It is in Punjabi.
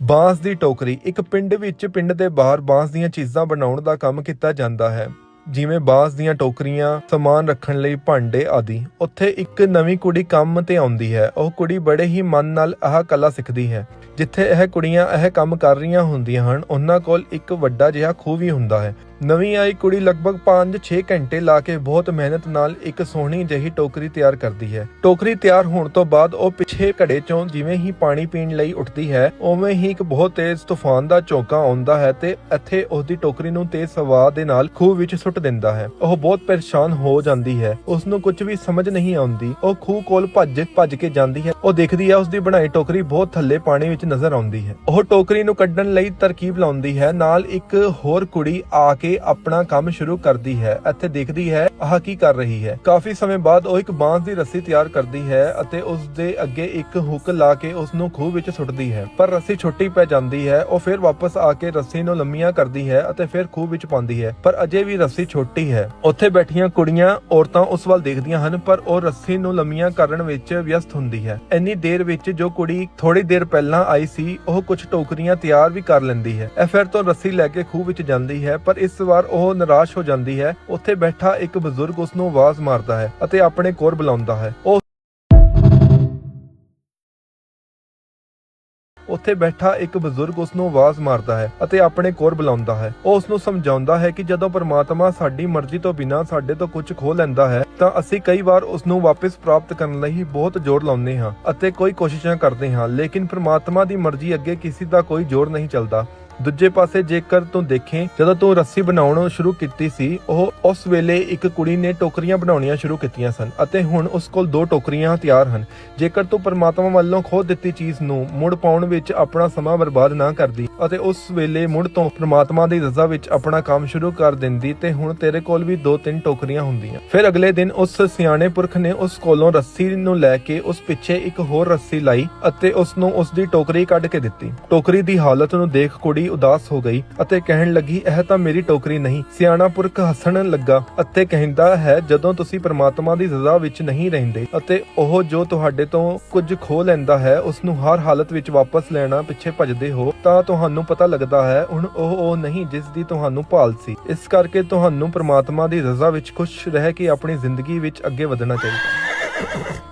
ਬਾਂਸ ਦੀ ਟੋਕਰੀ, ਇੱਕ ਪਿੰਡ ਵਿੱਚ ਪਿੰਡ ਦੇ ਬਾਹਰ ਬਾਂਸ ਦੀਆਂ ਚੀਜ਼ਾਂ ਬਣਾਉਣ ਦਾ ਕੰਮ ਕੀਤਾ ਜਾਂਦਾ ਹੈ, ਜਿਵੇਂ ਬਾਂਸ ਦੀਆਂ ਟੋਕਰੀਆਂ, ਸਮਾਨ ਰੱਖਣ ਲਈ ਭਾਂਡੇ ਆਦਿ। ਉੱਥੇ ਇੱਕ ਨਵੀਂ ਕੁੜੀ ਕੰਮ ਤੇ ਆਉਂਦੀ ਹੈ। ਉਹ ਕੁੜੀ ਬੜੇ ਹੀ ਮਨ ਨਾਲ ਆਹ ਕਲਾ ਸਿੱਖਦੀ ਹੈ, ਜਿੱਥੇ ਇਹ ਕੁੜੀਆਂ ਇਹ ਕੰਮ ਕਰ ਰਹੀਆਂ ਹੁੰਦੀਆਂ ਹਨ, ਉਹਨਾਂ ਕੋਲ ਇੱਕ ਵੱਡਾ ਜਿਹਾ ਖੂਹ ਵੀ ਹੁੰਦਾ ਹੈ। ਨਵੀਂ ਆਈ ਕੁੜੀ ਲਗਭਗ 5-6 ਘੰਟੇ ਲਾ ਕੇ ਬਹੁਤ ਮਿਹਨਤ ਨਾਲ ਇੱਕ ਸੋਹਣੀ ਜਿਹੀ ਟੋਕਰੀ ਤਿਆਰ ਕਰਦੀ ਹੈ। ਟੋਕਰੀ ਤਿਆਰ ਹੋਣ ਤੋਂ ਬਾਅਦ ਉਹ ਪਿੱਛੇ ਘੜੇ ਚੋਂ ਜਿਵੇਂ ਹੀ ਪਾਣੀ ਪੀਣ ਲਈ ਉੱਠਦੀ ਹੈ, ਉਵੇਂ ਹੀ ਇੱਕ ਬਹੁਤ ਤੇਜ਼ ਤੂਫਾਨ ਦਾ ਝੋਂਕਾ ਆਉਂਦਾ ਹੈ ਤੇ ਇੱਥੇ ਉਸ ਦੀ ਟੋਕਰੀ ਨੂੰ ਤੇਜ਼ ਹਵਾ ਦੇ ਨਾਲ ਖੂਹ ਵਿੱਚ ਸੁੱਟ ਦਿੰਦਾ ਹੈ। ਉਹ ਬਹੁਤ ਪਰੇਸ਼ਾਨ ਹੋ ਜਾਂਦੀ ਹੈ ਉਸ ਨੂੰ ਕੁਝ ਵੀ ਸਮਝ ਨਹੀਂ ਆਉਂਦੀ। ਉਹ ਖੂਹ ਕੋਲ ਭੱਜ ਭੱਜ ਕੇ ਜਾਂਦੀ ਹੈ। ਉਹ ਦੇਖਦੀ ਹੈ ਉਸ ਦੀ ਬਣਾਈ ਟੋਕਰੀ ਬਹੁਤ ਥੱਲੇ ਪਾਣੀ ਵਿੱਚ ਨਜ਼ਰ ਆਉਂਦੀ ਹੈ। ਉਹ ਟੋਕਰੀ ਨੂੰ ਕੱਢਣ ਲਈ ਤਰਕੀਬ ਲਾਉਂਦੀ ਹੈ। ਨਾਲ ਇੱਕ ਹੋਰ ਕੁੜੀ ਆ ਕੇ ਆਪਣਾ ਕੰਮ ਸ਼ੁਰੂ ਕਰਦੀ ਹੈ ਇੱਥੇ ਦੇਖਦੀ ਹੈ ਆਹ ਕੀ ਕਰ ਰਹੀ ਹੈ? ਕਾਫੀ ਸਮੇਂ ਬਾਅਦ ਉਹ ਇੱਕ ਬਾਂਸ ਦੀ ਰੱਸੀ ਤਿਆਰ ਕਰਦੀ ਹੈ ਅਤੇ ਉਸ ਦੇ ਅੱਗੇ ਇੱਕ ਹੁੱਕ ਲਾ ਕੇ ਉਸ ਨੂੰ ਖੂਹ ਵਿੱਚ ਸੁੱਟਦੀ ਹੈ। ਪਰ ਰੱਸੀ ਛੋਟੀ ਪੈ ਜਾਂਦੀ ਹੈ, ਉਹ ਫਿਰ ਵਾਪਸ ਆ ਕੇ ਰੱਸੀ ਨੂੰ ਲੰਮੀਆਂ ਕਰਦੀ ਹੈ ਅਤੇ ਫਿਰ ਖੂਹ ਵਿੱਚ ਪਾਉਂਦੀ ਹੈ। ਪਰ ਅਜੇ ਵੀ ਰੱਸੀ ਛੋਟੀ ਹੈ। ਉੱਥੇ ਬੈਠੀਆਂ ਕੁੜੀਆਂ, ਔਰਤਾਂ ਉਸ ਵੱਲ ਦੇਖਦੀਆਂ ਹਨ, ਪਰ ਉਹ ਰੱਸੀ ਨੂੰ ਲੰਮੀਆਂ ਕਰਨ ਵਿੱਚ ਵਿਅਸਤ ਹੁੰਦੀ ਹੈ। ਇੰਨੀ ਦੇਰ ਵਿੱਚ ਜੋ ਕੁੜੀ ਥੋੜੀ ਦੇਰ ਪਹਿਲਾਂ ਆਈ ਸੀ, ਉਹ ਕੁਝ ਟੋਕਰੀਆਂ ਤਿਆਰ ਵੀ ਕਰ ਲੈਂਦੀ ਹੈ। ਇਹ ਫਿਰ ਤੋਂ ਰੱਸੀ ਲੈ ਕੇ ਖੂਹ ਵਿੱਚ ਜਾਂਦੀ ਹੈ, ਪਰ ਇਸ ਵਾਰ ਉਹ ਨਿਰਾਸ਼ ਹੋ ਜਾਂਦੀ ਹੈ। ਉੱਥੇ ਬੈਠਾ ਇੱਕ ਬਜ਼ੁਰਗ ਉਸ ਨੂੰ ਆਵਾਜ਼ ਮਾਰਦਾ ਹੈ ਅਤੇ ਆਪਣੇ ਕੋਲ ਬੁਲਾਉਂਦਾ ਹੈ। ਉਹ ਉੱਥੇ ਬੈਠਾ ਇੱਕ ਬਜ਼ੁਰਗ ਉਸ ਨੂੰ ਆਵਾਜ਼ ਮਾਰਦਾ ਹੈ ਅਤੇ ਆਪਣੇ ਕੋਲ ਬੁਲਾਉਂਦਾ ਹੈ। ਉਹ ਉਸ ਨੂੰ ਸਮਝਾਉਂਦਾ ਹੈ ਕਿ ਜਦੋਂ ਪਰਮਾਤਮਾ ਸਾਡੀ ਮਰਜ਼ੀ ਤੋਂ ਬਿਨਾਂ ਸਾਡੇ ਤੋਂ ਕੁਝ ਖੋਹ ਲੈਂਦਾ ਹੈ, ਤਾਂ ਅਸੀਂ ਕਈ ਵਾਰ ਉਸ ਨੂੰ ਵਾਪਸ ਪ੍ਰਾਪਤ ਕਰਨ ਲਈ ਬਹੁਤ ਜ਼ੋਰ ਲਾਉਂਦੇ ਹਾਂ ਅਤੇ ਕੋਈ ਕੋਸ਼ਿਸ਼ਾਂ ਕਰਦੇ ਹਾਂ, ਲੇਕਿਨ ਪਰਮਾਤਮਾ ਦੀ ਮਰਜ਼ੀ ਅੱਗੇ ਕਿਸੇ ਦਾ ਕੋਈ ਜ਼ੋਰ ਨਹੀਂ ਚੱਲਦਾ। ਦੂਜੇ ਪਾਸੇ ਜੇਕਰ ਤੂੰ ਦੇਖੇ, ਜਦੋਂ ਤੂੰ ਰੱਸੀ ਬਣਾਉਣ ਸ਼ੁਰੂ ਕੀਤੀ ਸੀ, ਉਹ ਉਸ ਵੇਲੇ ਇੱਕ ਕੁੜੀ ਨੇ ਟੋਕਰੀਆਂ ਬਣਾਉਣੀਆਂ ਸ਼ੁਰੂ ਕੀਤੀਆਂ ਸਨ ਅਤੇ ਹੁਣ ਉਸ ਕੋਲ ਦੋ ਟੋਕਰੀਆਂ ਤਿਆਰ ਹਨ। ਜੇਕਰ ਤੂੰ ਪਰਮਾਤਮਾ ਵੱਲੋਂ ਖੋਹ ਦਿੱਤੀ ਚੀਜ਼ ਨੂੰ ਮੁੜ ਪਾਉਣ ਵਿੱਚ ਆਪਣਾ ਸਮਾਂ ਬਰਬਾਦ ਨਾ ਕਰਦੀ ਅਤੇ ਉਸ ਵੇਲੇ ਮੁੜ ਤੋਂ ਪਰਮਾਤਮਾ ਦੀ ਰਜ਼ਾ ਵਿੱਚ ਆਪਣਾ ਕੰਮ ਸ਼ੁਰੂ ਕਰ ਦਿੰਦੀ, ਤੇ ਹੁਣ ਤੇਰੇ ਕੋਲ ਵੀ ਦੋ ਤਿੰਨ ਟੋਕਰੀਆਂ ਹੁੰਦੀਆਂ। ਫਿਰ ਅਗਲੇ ਦਿਨ ਉਸ ਸਿਆਣੇ ਪੁਰਖ ਨੇ ਉਸ ਕੋਲੋਂ ਰੱਸੀ ਨੂੰ ਲੈ ਕੇ ਉਸ ਪਿੱਛੇ ਇੱਕ ਹੋਰ ਰੱਸੀ ਲਾਈ ਅਤੇ ਉਸ ਨੂੰ ਉਸ ਦੀ ਟੋਕਰੀ ਕੱਢ ਕੇ ਦਿੱਤੀ। ਟੋਕਰੀ ਦੀ ਹਾਲਤ ਨੂੰ ਦੇਖ ਕੁੜੀ ਉਦਾਸ ਹੋ ਗਈ ਅਤੇ ਕਹਿਣ ਲੱਗੀ, ਇਹ ਤਾਂ ਮੇਰੀ ਟੋਕਰੀ ਨਹੀਂ। ਸਿਆਣਾ ਪੁਰਖ ਹੱਸਣ ਲੱਗਾ ਅਤੇ ਕਹਿੰਦਾ ਹੈ, ਜਦੋਂ ਤੁਸੀਂ ਪਰਮਾਤਮਾ ਦੀ ਰਜ਼ਾ ਵਿੱਚ ਨਹੀਂ ਰਹਿੰਦੇ ਅਤੇ ਉਹ ਜੋ ਤੁਹਾਡੇ ਤੋਂ ਕੁਝ ਖੋ ਲੈਂਦਾ ਹੈ ਉਸ ਨੂੰ ਹਰ ਹਾਲਤ ਵਿੱਚ ਵਾਪਸ ਲੈਣਾ ਪਿੱਛੇ ਭੱਜਦੇ ਹੋ, ਤਾਂ ਤੁਹਾਨੂੰ ਪਤਾ ਲੱਗਦਾ ਹੈ, ਹੁਣ ਉਹ ਉਹ ਨਹੀਂ ਜਿਸ ਦੀ ਤੁਹਾਨੂੰ ਭਾਲ ਸੀ। ਇਸ ਕਰਕੇ ਤੁਹਾਨੂੰ ਪਰਮਾਤਮਾ ਦੀ ਰਜ਼ਾ ਵਿੱਚ ਖੁਸ਼ ਰਹਿ ਕੇ ਆਪਣੀ ਜ਼ਿੰਦਗੀ ਵਿੱਚ ਅੱਗੇ ਵਧਣਾ ਚਾਹੀਦਾ